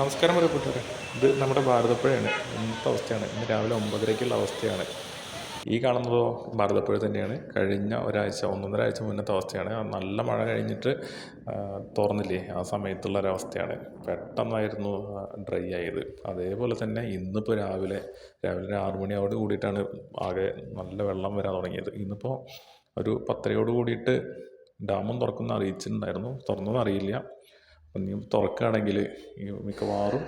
നമസ്കാരം പ്രിയപ്പെട്ടവരെ ഇത് നമ്മുടെ ഭാരതപ്പുഴയാണ്. ഇന്നത്തെ അവസ്ഥയാണ്. ഇന്ന് രാവിലെ ഒമ്പതരയ്ക്കുള്ള അവസ്ഥയാണ്. ഈ കാണുന്നതോ ഭാരതപ്പുഴ തന്നെയാണ്. കഴിഞ്ഞ ഒരാഴ്ച ഒന്നൊന്നര ആഴ്ച മുന്നത്തെ അവസ്ഥയാണ്. നല്ല മഴ കഴിഞ്ഞിട്ട് തുറന്നില്ലേ ആ സമയത്തുള്ള ഒരവസ്ഥയാണ്. പെട്ടെന്നായിരുന്നു ഡ്രൈ ആയത്. അതേപോലെ തന്നെ ഇന്നിപ്പോൾ രാവിലെ രാവിലെ ഒരു ആറുമണിയോട് കൂടിയിട്ടാണ് ആകെ നല്ല വെള്ളം വരാൻ തുടങ്ങിയത്. ഇന്നിപ്പോൾ ഒരു പത്തരയോട് കൂടിയിട്ട് ഡാമും തുറക്കുന്ന അറിയിച്ചിട്ടുണ്ടായിരുന്നു. തുറന്നതെന്ന് അറിയില്ല അപ്പം നീ തുറക്കുകയാണെങ്കിൽ ഈ മിക്കവാറും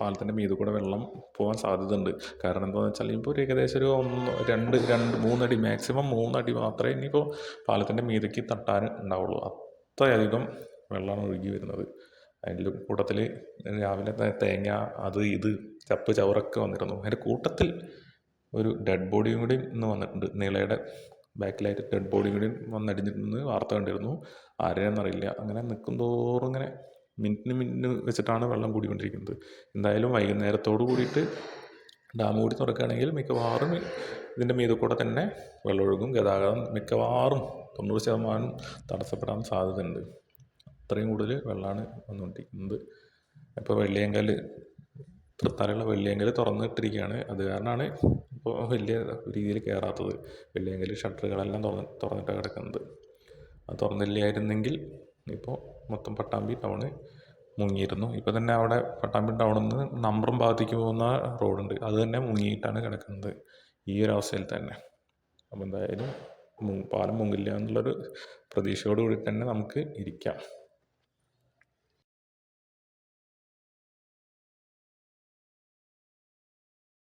പാലത്തിന്റെ മീതെ കൂടെ വെള്ളം പോകാൻ സാധ്യതയുണ്ട്. കാരണം എന്താണെന്ന് വെച്ചാൽ ഇപ്പോൾ ഒരു ഏകദേശം ഒരു ഒന്ന് രണ്ട് രണ്ട് മൂന്നടി മാക്സിമം മൂന്നടി മാത്രമേ ഇനിയിപ്പോൾ പാലത്തിന്റെ മീതയ്ക്ക് തട്ടാൻ ഉണ്ടാവുള്ളൂ. അത്രയധികം വെള്ളമാണ് ഒഴുകി വരുന്നത്. അതിന്റെ കൂട്ടത്തിൽ രാവിലെ തേങ്ങ അത് ഇത് ചപ്പ് ചവറൊക്കെ വന്നിരുന്നു. അതിന്റെ കൂട്ടത്തിൽ ഒരു ഡെഡ് ബോഡിയും കൂടി ഇന്ന് വന്നിട്ടുണ്ട്. നീളയുടെ ബാക്കിലായിട്ട് ഡെഡ് ബോഡിയും കൂടി വന്നടിഞ്ഞിരുന്നു വാർത്ത കണ്ടിരുന്നു. ആരെയാണെന്നറിയില്ല. അങ്ങനെ നിൽക്കും തോറും ഇങ്ങനെ മിനിറ്റിന് മിനിറ്റിന് വെച്ചിട്ടാണ് വെള്ളം കൂടിക്കൊണ്ടിരിക്കുന്നത്. എന്തായാലും വൈകുന്നേരത്തോട് കൂടിയിട്ട് ഡാം കൂടി തുറക്കുകയാണെങ്കിൽ മിക്കവാറും ഇതിന്റെ മീതെ കൂടെ തന്നെ വെള്ളമൊഴുകും. ഗതാഗതം മിക്കവാറും തൊണ്ണൂറ് ശതമാനം തടസ്സപ്പെടാൻ സാധ്യതയുണ്ട്. അത്രയും കൂടുതൽ വെള്ളമാണ് വന്നുകൊണ്ടിരിക്കുന്നത്. ഇപ്പോൾ വെള്ളിയങ്കൽ തൃത്താലുള്ള വെള്ളിയങ്കൽ തുറന്നിട്ടിരിക്കുകയാണ്. അത് കാരണമാണ് ഇപ്പോൾ വലിയ രീതിയിൽ കയറാത്തത്. വെള്ളിയങ്കൽ ഷട്ടറുകളെല്ലാം തുറന്ന് തുറന്നിട്ടാണ് കിടക്കുന്നത്. അത് തുറന്നില്ലായിരുന്നെങ്കിൽ ഇപ്പോൾ മൊത്തം പട്ടാമ്പി ടൗണ് മുങ്ങിയിരുന്നു. ഇപ്പോൾ തന്നെ അവിടെ പട്ടാമ്പി ടൗണിൽ നിന്ന് നമ്പറും ഭാഗത്തേക്ക് പോകുന്ന റോഡുണ്ട് അത് തന്നെ മുങ്ങിയിട്ടാണ് കിടക്കുന്നത് ഈ ഒരു അവസ്ഥയിൽ തന്നെ. അപ്പോൾ എന്തായാലും പാലം മുങ്ങില്ല എന്നുള്ളൊരു പ്രതീക്ഷയോട് കൂടി തന്നെ നമുക്ക് ഇരിക്കാം.